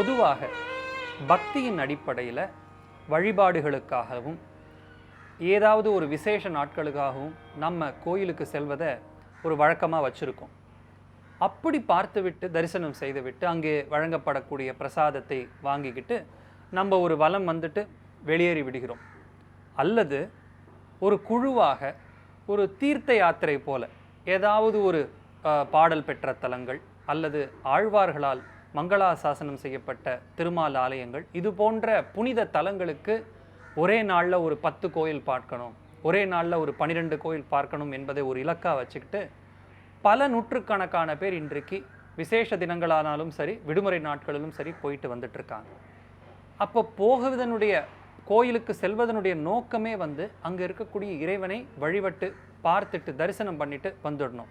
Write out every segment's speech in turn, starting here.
பொதுவாக பக்தியின் அடிப்படையில் வழிபாடுகளுக்காகவும் ஏதாவது ஒரு விசேஷ நாட்களுக்காகவும் நம்ம கோயிலுக்கு செல்வதை ஒரு வழக்கமாக வச்சுருக்கோம். அப்படி பார்த்துவிட்டு தரிசனம் செய்துவிட்டு அங்கே வழங்கப்படக்கூடிய பிரசாதத்தை வாங்கிக்கிட்டு நம்ம ஒரு வலம் வந்துட்டு வெளியேறி விடுகிறோம். அல்லது ஒரு குழுவாக ஒரு தீர்த்த யாத்திரை போல ஏதாவது ஒரு பாடல் பெற்ற தலங்கள் அல்லது ஆழ்வார்களால் மங்களாசாசனம் செய்யப்பட்ட திருமால் ஆலயங்கள். இது போன்ற புனித தலங்களுக்கு ஒரே நாளில் ஒரு பத்து கோயில் பார்க்கணும். ஒரே நாளில் ஒரு பன்னிரெண்டு கோயில் பார்க்கணும் என்பதை ஒரு இலக்காக வச்சுக்கிட்டு பல நூற்றுக்கணக்கான பேர் இன்றைக்கு விசேஷ தினங்களானாலும் சரி விடுமுறை நாட்களிலும் சரி போயிட்டு வந்துட்டுருக்காங்க அப்போ போகுவதனுடைய கோயிலுக்கு செல்வதனுடைய நோக்கமே வந்து அங்கே இருக்கக்கூடிய இறைவனை வழிபட்டு பார்த்துட்டு தரிசனம் பண்ணிட்டு வந்துடணும்.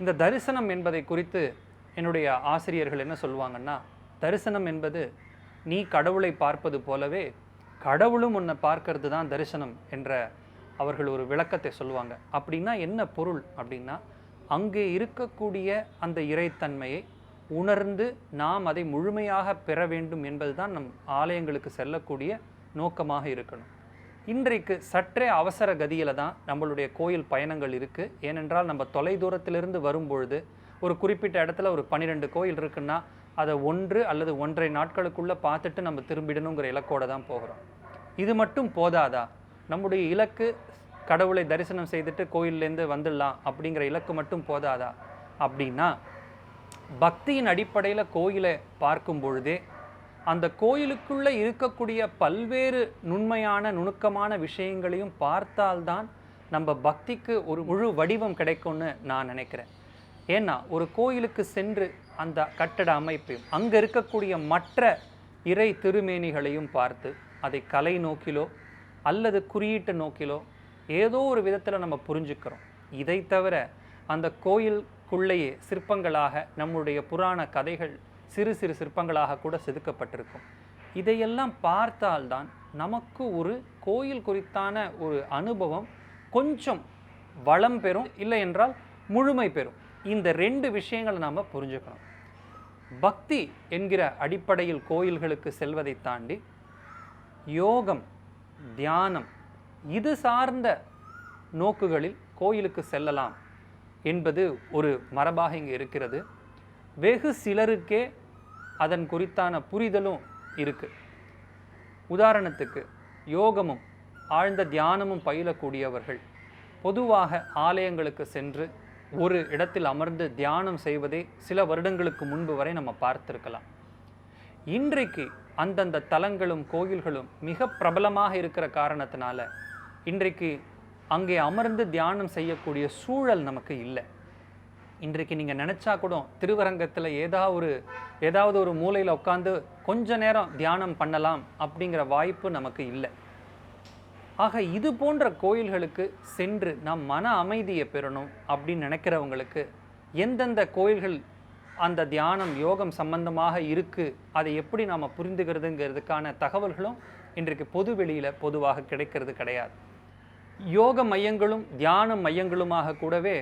இந்த தரிசனம் என்பதை குறித்து என்னுடைய ஆசிரியர்கள் என்ன சொல்லுவாங்கன்னா தரிசனம் என்பது நீ கடவுளை பார்ப்பது போலவே கடவுளும் உன்னை பார்க்கறது தான் தரிசனம் என்ற அவர்கள் ஒரு விளக்கத்தை சொல்லுவாங்க. அப்படின்னா என்ன பொருள் அப்படின்னா அங்கே இருக்கக்கூடிய அந்த இறைத்தன்மையை உணர்ந்து நாம் அதை முழுமையாக பெற வேண்டும் என்பதுதான் நம் ஆலயங்களுக்கு செல்லக்கூடிய நோக்கமாக இருக்கணும். இன்றைக்கு சற்றே அவசர கதியில் தான் நம்மளுடைய கோயில் பயணங்கள் இருக்குது ஏனென்றால் நம்ம தொலைதூரத்திலிருந்து வரும்பொழுது ஒரு குறிப்பிட்ட இடத்துல ஒரு பன்னிரெண்டு கோயில் இருக்குன்னா அதை ஒன்று அல்லது ஒன்றரை நாட்களுக்குள்ளே பார்த்துட்டு நம்ம திரும்பிடணுங்கிற இலக்கோட தான் போகிறோம். இது மட்டும் போதாதா? நம்முடைய இலக்கு கடவுளை தரிசனம் செய்துட்டு கோயில்லேருந்து வந்துடலாம் அப்படிங்கிற இலக்கு மட்டும் போதாதா? அப்படின்னா பக்தியின் அடிப்படையில் கோயிலை பார்க்கும் பொழுதே அந்த கோயிலுக்குள்ளே இருக்கக்கூடிய பல்வேறு நுண்மையான நுணுக்கமான விஷயங்களையும் பார்த்தால்தான் நம்ம பக்திக்கு ஒரு முழு வடிவம் கிடைக்கும்னு நான் நினைக்கிறேன். ஏன்னா ஒரு கோயிலுக்கு சென்று அந்த கட்டட அமைப்பையும் அங்கே இருக்கக்கூடிய மற்ற இறை திருமேனிகளையும் பார்த்து அதை கலை நோக்கிலோ அல்லது குறியீட்டு நோக்கிலோ ஏதோ ஒரு விதத்தில் நம்ம புரிஞ்சுக்கிறோம். இதை தவிர அந்த கோயிலுக்குள்ளேயே சிற்பங்களாக நம்முடைய புராண கதைகள் சிறு சிறு சிற்பங்களாக கூட செதுக்கப்பட்டிருக்கும். இதையெல்லாம் பார்த்தால்தான் நமக்கு ஒரு கோயில் குறித்தான ஒரு அனுபவம் கொஞ்சம் வளம் பெறும் இல்லை என்றால் முழுமை பெறும். இந்த ரெண்டு விஷயங்களை நாம் புரிஞ்சுக்கணும். பக்தி என்கிற அடிப்படையில் கோயில்களுக்கு செல்வதை தாண்டி யோகம் தியானம் இது சார்ந்த நோக்குகளில் கோயிலுக்கு செல்லலாம் என்பது ஒரு மரபாக இங்கே இருக்கிறது. வெகு சிலருக்கே அதன் குறித்தான புரிதலும் இருக்குது உதாரணத்துக்கு யோகமும் ஆழ்ந்த தியானமும் பயிலக்கூடியவர்கள் பொதுவாக ஆலயங்களுக்கு சென்று ஒரு இடத்தில் அமர்ந்து தியானம் செய்வதை சில வருடங்களுக்கு முன்பு வரை நம்ம பார்த்திருக்கலாம். இன்றைக்கு அந்தந்த தலங்களும் கோயில்களும் மிக பிரபலமாக இருக்கிற காரணத்தினால இன்றைக்கு அங்கே அமர்ந்து தியானம் செய்யக்கூடிய சூழல் நமக்கு இல்லை. இன்றைக்கு நீங்கள் நினச்சா கூட திருவரங்கத்தில் ஏதாவது ஒரு ஏதாவது ஒரு மூலையில் உட்காந்து கொஞ்ச நேரம் தியானம் பண்ணலாம் அப்படிங்கிற வாய்ப்பு நமக்கு இல்லை. ஆக இது போன்ற கோயில்களுக்கு சென்று நாம் மன அமைதியை பெறணும் அப்படின்னு நினைக்கிறவங்களுக்கு எந்தெந்த கோயில்கள் அந்த தியானம் யோகம் சம்பந்தமாக இருக்குது அதை எப்படி நாம் புரிந்துக்கிறதுங்கிறதுக்கான தகவல்களும் இன்றைக்கு பொது வெளியில் பொதுவாக கிடைக்கிறது கிடையாது. யோக மையங்களும் தியான மையங்களுமாக கூடவே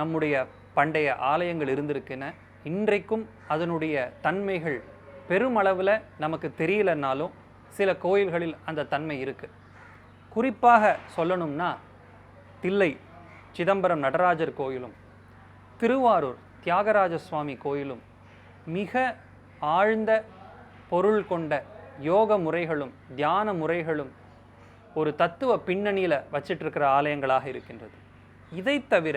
நம்முடைய பண்டைய ஆலயங்கள் இருந்திருக்கின. இன்றைக்கும் அதனுடைய தன்மைகள் பெருமளவில் நமக்கு தெரியலனாலும் சில கோயில்களில் அந்த தன்மை இருக்குது குறிப்பாக சொல்லணும்னா தில்லை சிதம்பரம் நடராஜர் கோயிலும் திருவாரூர் தியாகராஜ சுவாமி கோயிலும் மிக ஆழ்ந்த பொருள் கொண்ட யோக முறைகளும் தியான முறைகளும் ஒரு தத்துவ பின்னணியில் வச்சிட்ருக்கிற ஆலயங்களாக இருக்கின்றது. இதை தவிர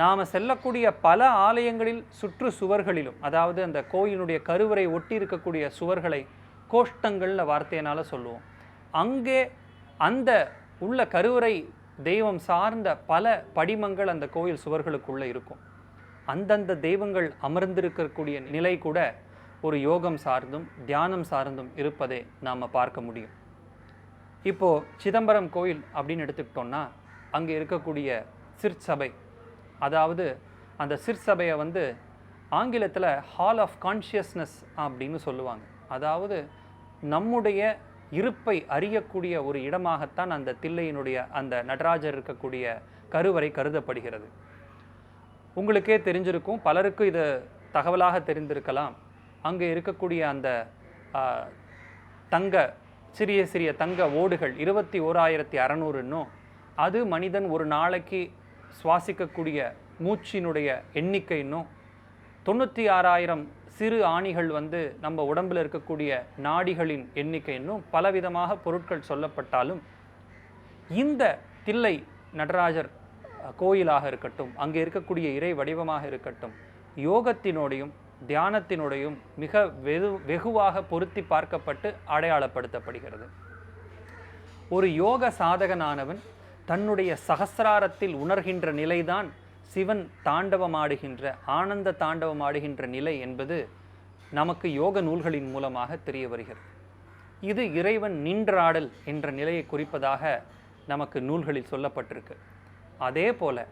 நாம் செல்லக்கூடிய பல ஆலயங்களில் சுற்று சுவர்களிலும் அதாவது அந்த கோயிலுடைய கருவறை ஒட்டி இருக்கக்கூடிய சுவர்களை கோஷ்டங்கள்னு வார்த்தையினால் சொல்லுவோம். அங்கே அந்த உள்ள கருவறை தெய்வம் சார்ந்த பல படிமங்கள் அந்த கோயில் சுவர்களுக்குள்ளே இருக்கும். அந்தந்த தெய்வங்கள் அமர்ந்திருக்கக்கூடிய நிலை கூட ஒரு யோகம் சார்ந்தும் தியானம் சார்ந்தும் இருப்பதை நாம் பார்க்க முடியும். இப்போது சிதம்பரம் கோயில் அப்படின்னு எடுத்துக்கிட்டோம்னா அங்கே இருக்கக்கூடிய சிற்சபை. அதாவது அந்த சிற்சபையை வந்து ஆங்கிலத்தில் ஹால் ஆஃப் கான்ஷியஸ்னஸ் அப்படின்னு சொல்லுவாங்க. அதாவது நம்முடைய இருப்பை அறியக்கூடிய ஒரு இடமாகத்தான் அந்த தில்லையினுடைய அந்த நடராஜர் இருக்கக்கூடிய கருவறை கருதப்படுகிறது. உங்களுக்கே தெரிஞ்சிருக்கும் பலருக்கு இது தகவலாக தெரிந்திருக்கலாம். அங்கே இருக்கக்கூடிய அந்த தங்க சிறிய சிறிய தங்க ஓடுகள் இருபத்தி ஓராயிரத்தி அறநூறுன்னும் அது மனிதன் ஒரு நாளைக்கு சுவாசிக்கக்கூடிய மூச்சினுடைய எண்ணிக்கைன்னும் தொண்ணூற்றி ஆறாயிரம் சிறு ஆணிகள் வந்து நம்ம உடம்பில் இருக்கக்கூடிய நாடிகளின் எண்ணிக்கை இன்னும் பலவிதமாக பொருட்கள் சொல்லப்பட்டாலும் இந்த தில்லை நடராஜர் கோயிலாக இருக்கட்டும் அங்கே இருக்கக்கூடிய இறை வடிவமாக இருக்கட்டும் யோகத்தினோடையும் தியானத்தினுடையும் மிக வெகு வெகுவாக பொருத்தி பார்க்கப்பட்டு அடையாளப்படுத்தப்படுகிறது. ஒரு யோக சாதகனானவன் தன்னுடைய சகசிராரத்தில் உணர்கின்ற நிலைதான் சிவன் தாண்டவமாடுகின்ற ஆனந்த தாண்டவமாடுகின்ற நிலை என்பது நமக்கு யோக நூல்களின் மூலமாக தெரிய வருகிறது. இது இறைவன் நின்றாடல் என்ற நிலையை குறிப்பதாக நமக்கு நூல்களில் சொல்லப்பட்டிருக்கு. அதே போல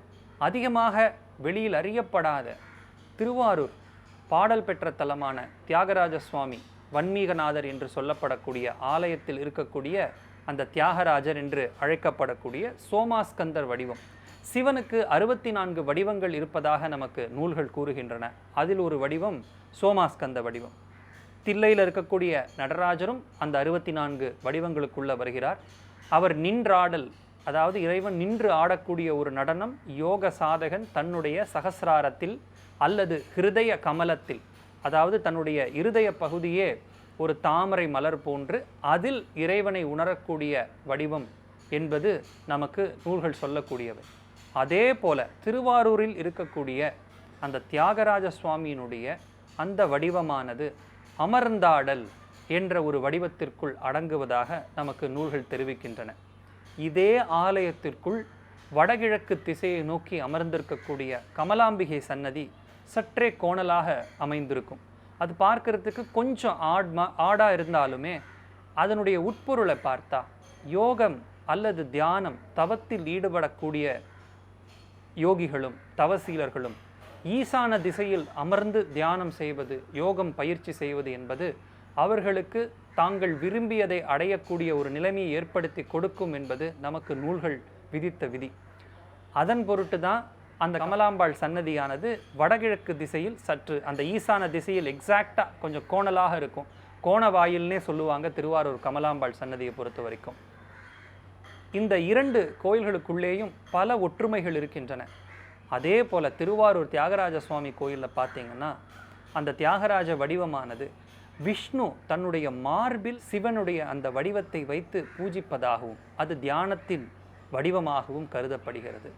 அதிகமாக வெளியில் அறியப்படாத திருவாரூர் பாடல் பெற்ற தலமான தியாகராஜ சுவாமி வன்மீகநாதர் என்று சொல்லப்படக்கூடிய ஆலயத்தில் இருக்கக்கூடிய அந்த தியாகராஜர் என்று அழைக்கப்படக்கூடிய சோமாஸ்கந்தர் வடிவம். சிவனுக்கு அறுபத்தி நான்கு வடிவங்கள் இருப்பதாக நமக்கு நூல்கள் கூறுகின்றன. அதில் ஒரு வடிவம் சோமாஸ்கந்த வடிவம். தில்லையில் இருக்கக்கூடிய நடராஜரும் அந்த அறுபத்தி நான்கு வடிவங்களுக்குள்ளே வருகிறார். அவர் நின்றாடல் அதாவது இறைவன் நின்று ஆடக்கூடிய ஒரு நடனம் யோக சாதகன் தன்னுடைய சகசிராரத்தில் அல்லது ஹிருதய கமலத்தில் அதாவது தன்னுடைய இருதய பகுதியே ஒரு தாமரை மலர் போன்று அதில் இறைவனை உணரக்கூடிய வடிவம் என்பது நமக்கு நூல்கள் சொல்லக்கூடியவை. அதே போல திருவாரூரில் இருக்கக்கூடிய அந்த தியாகராஜ சுவாமியினுடைய அந்த வடிவமானது அமர்ந்தாடல் என்ற ஒரு வடிவத்திற்குள் அடங்குவதாக நமக்கு நூல்கள் தெரிவிக்கின்றன. இதே ஆலயத்திற்குள் வடகிழக்கு திசையை நோக்கி அமர்ந்திருக்கக்கூடிய கமலாம்பிகை சன்னதி சற்றே கோணலாக அமைந்திருக்கும். அது பார்க்கறதுக்கு கொஞ்சம் ஆட்மா ஆடாக இருந்தாலுமே அதனுடைய உட்பொருளை பார்த்தா யோகம் அல்லது தியானம் தவத்தில் ஈடுபடக்கூடிய யோகிகளும் தவசீலர்களும் ஈசான திசையில் அமர்ந்து தியானம் செய்வது யோகம் பயிற்சி செய்வது என்பது அவர்களுக்கு தாங்கள் விரும்பியதை அடையக்கூடிய ஒரு நிலைமையை ஏற்படுத்தி கொடுக்கும் என்பது நமக்கு நூல்கள் விதித்த விதி. அதன் பொருட்டு தான் அந்த கமலாம்பாள் சன்னதியானது வடகிழக்கு திசையில் சற்று அந்த ஈசான திசையில் எக்ஸாக்டாக கொஞ்சம் கோணலாக இருக்கும். கோண வாயில்னே சொல்லுவாங்க திருவாரூர் கமலாம்பாள் சன்னதியை பொறுத்த வரைக்கும். இந்த இரண்டு கோயில்களுக்குள்ளேயும் பல ஒற்றுமைகள் இருக்கின்றன. அதே போல் திருவாரூர் தியாகராஜ சுவாமி கோயிலில் பார்த்தீங்கன்னா அந்த தியாகராஜ வடிவமானது விஷ்ணு தன்னுடைய மார்பில் சிவனுடைய அந்த வடிவத்தை வைத்து பூஜிப்பதாகவும் அது தியானத்தின் வடிவமாகவும் கருதப்படுகிறது.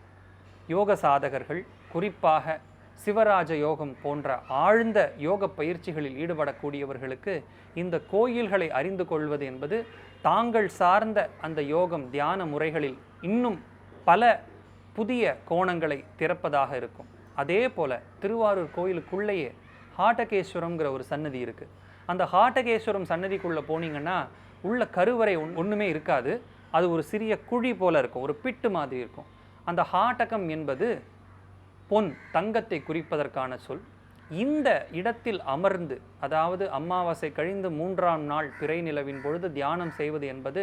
யோக சாதகர்கள் குறிப்பாக சிவராஜ யோகம் போன்ற ஆழ்ந்த யோக பயிற்சிகளில் ஈடுபடக்கூடியவர்களுக்கு இந்த கோயில்களை அறிந்து கொள்வது என்பது தாங்கள் சார்ந்த அந்த யோகம் தியான முறைகளில் இன்னும் பல புதிய கோணங்களை திறப்பதாக இருக்கும். அதே போல் திருவாரூர் கோயிலுக்குள்ளேயே ஹாட்டகேஸ்வரம்ங்கிற ஒரு சன்னதி இருக்குது அந்த ஹாட்டகேஸ்வரம் சன்னதிக்குள்ளே போனீங்கன்னா உள்ள கருவறை ஒன் ஒன்றுமே இருக்காது. அது ஒரு சிறிய குழி போல இருக்கும். ஒரு பிட்டு மாதிரி இருக்கும். அந்த ஹாட்டகம் என்பது பொன் தங்கத்தை குறிப்பதற்கான சொல். இந்த இடத்தில் அமர்ந்து அதாவது அமாவாசை கழிந்து மூன்றாம் நாள் பிறை நிலவின் பொழுது தியானம் செய்வது என்பது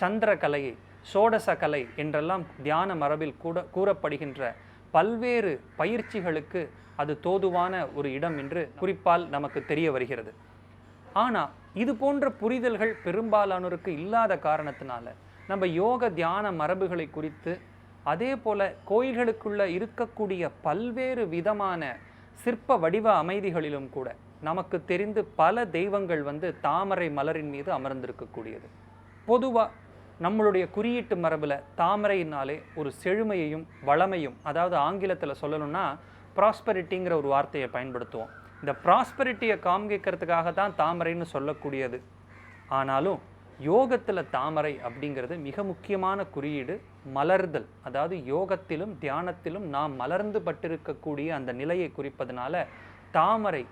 சந்திர கலையை சோடச கலை என்றெல்லாம் தியான மரபில் கூட கூறப்படுகின்ற பல்வேறு பயிற்சிகளுக்கு அது தோதுவான ஒரு இடம் என்று குறிப்பால் நமக்கு தெரிய வருகிறது. ஆனால் இது போன்ற புரிதல்கள் பெரும்பாலானோருக்கு இல்லாத காரணத்தினால நம்ம யோக தியான மரபுகளை குறித்து அதே போல் கோயில்களுக்குள்ளே இருக்கக்கூடிய பல்வேறு விதமான சிற்ப வடிவ அமைதிகளிலும் கூட நமக்கு தெரிந்து பல தெய்வங்கள் வந்து தாமரை மலரின் மீது அமர்ந்திருக்கக்கூடியது. பொதுவாக நம்மளுடைய குறியீட்டு மரபில் தாமரையினாலே ஒரு செழுமையையும் வளமையும் அதாவது ஆங்கிலத்தில் சொல்லணும்னா ப்ராஸ்பரிட்டிங்கிற ஒரு வார்த்தையை பயன்படுத்துவோம். இந்த ப்ராஸ்பரிட்டியை காமிக்கிறதுக்காக தான் தாமரைன்னு சொல்லக்கூடியது. ஆனாலும் யோகத்தில் தாமரை அப்படிங்கிறது மிக முக்கியமான குறியீடு. மலர்தல் அதாவது யோகத்திலும் தியானத்திலும் நாம் மலர்ந்து பட்டிருக்கக்கூடிய அந்த நிலையை குறிப்பதனால தாமரை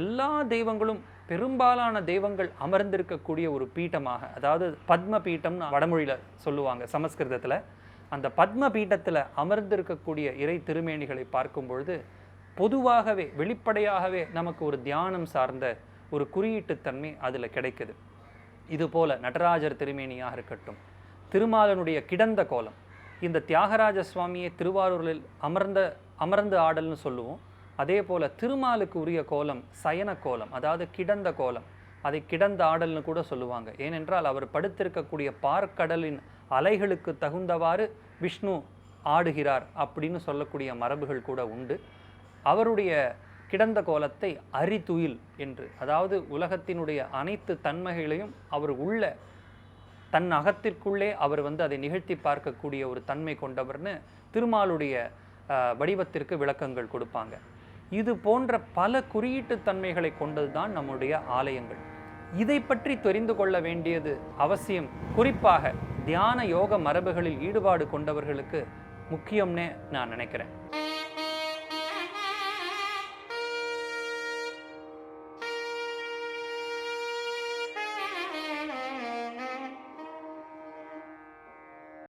எல்லா தெய்வங்களும் பெரும்பாலான தெய்வங்கள் அமர்ந்திருக்கக்கூடிய ஒரு பீட்டமாக அதாவது பத்ம பீட்டம்னு வடமொழியில் சொல்லுவாங்க சமஸ்கிருதத்தில். அந்த பத்ம பீட்டத்தில் அமர்ந்திருக்கக்கூடிய இறை திருமேனிகளை பார்க்கும் பொழுது பொதுவாகவே வெளிப்படையாகவே நமக்கு ஒரு தியானம் சார்ந்த ஒரு குறியீட்டுத்தன்மை அதில் கிடைக்குது. இதுபோல நடராஜர் திருமேனியாக இருக்கட்டும். திருமாலனுடைய கிடந்த கோலம். இந்த தியாகராஜ சுவாமியை திருவாரூரில் அமர்ந்த அமர்ந்து ஆடல்னு சொல்லுவோம். அதே போல் திருமாலுக்கு உரிய கோலம் சயன கோலம் அதாவது கிடந்த கோலம். அதை கிடந்த ஆடல்னு கூட சொல்லுவாங்க. ஏனென்றால் அவர் படுத்திருக்கக்கூடிய பார்க்கடலின் அலைகளுக்கு தகுந்தவாறு விஷ்ணு ஆடுகிறார் அப்படின்னு சொல்லக்கூடிய மரபுகள் கூட உண்டு. அவருடைய கிடந்த கோலத்தை அரிதுயில் என்று அதாவது உலகத்தினுடைய அனைத்து தன்மைகளையும் அவர் உள்ள தன் அகத்திற்குள்ளே அவர் வந்து அதை நிகழ்த்தி பார்க்கக்கூடிய ஒரு தன்மை கொண்டவர்னு திருமாலுடைய வடிவத்திற்கு விளக்கங்கள் கொடுப்பாங்க. இது போன்ற பல குறியீட்டு தன்மைகளை கொண்டதுதான் நம்முடைய ஆலயங்கள். இதை பற்றி தெரிந்து கொள்ள வேண்டியது அவசியம். குறிப்பாக தியான யோக மரபுகளில் ஈடுபாடு கொண்டவர்களுக்கு முக்கியம்னே நான் நினைக்கிறேன்.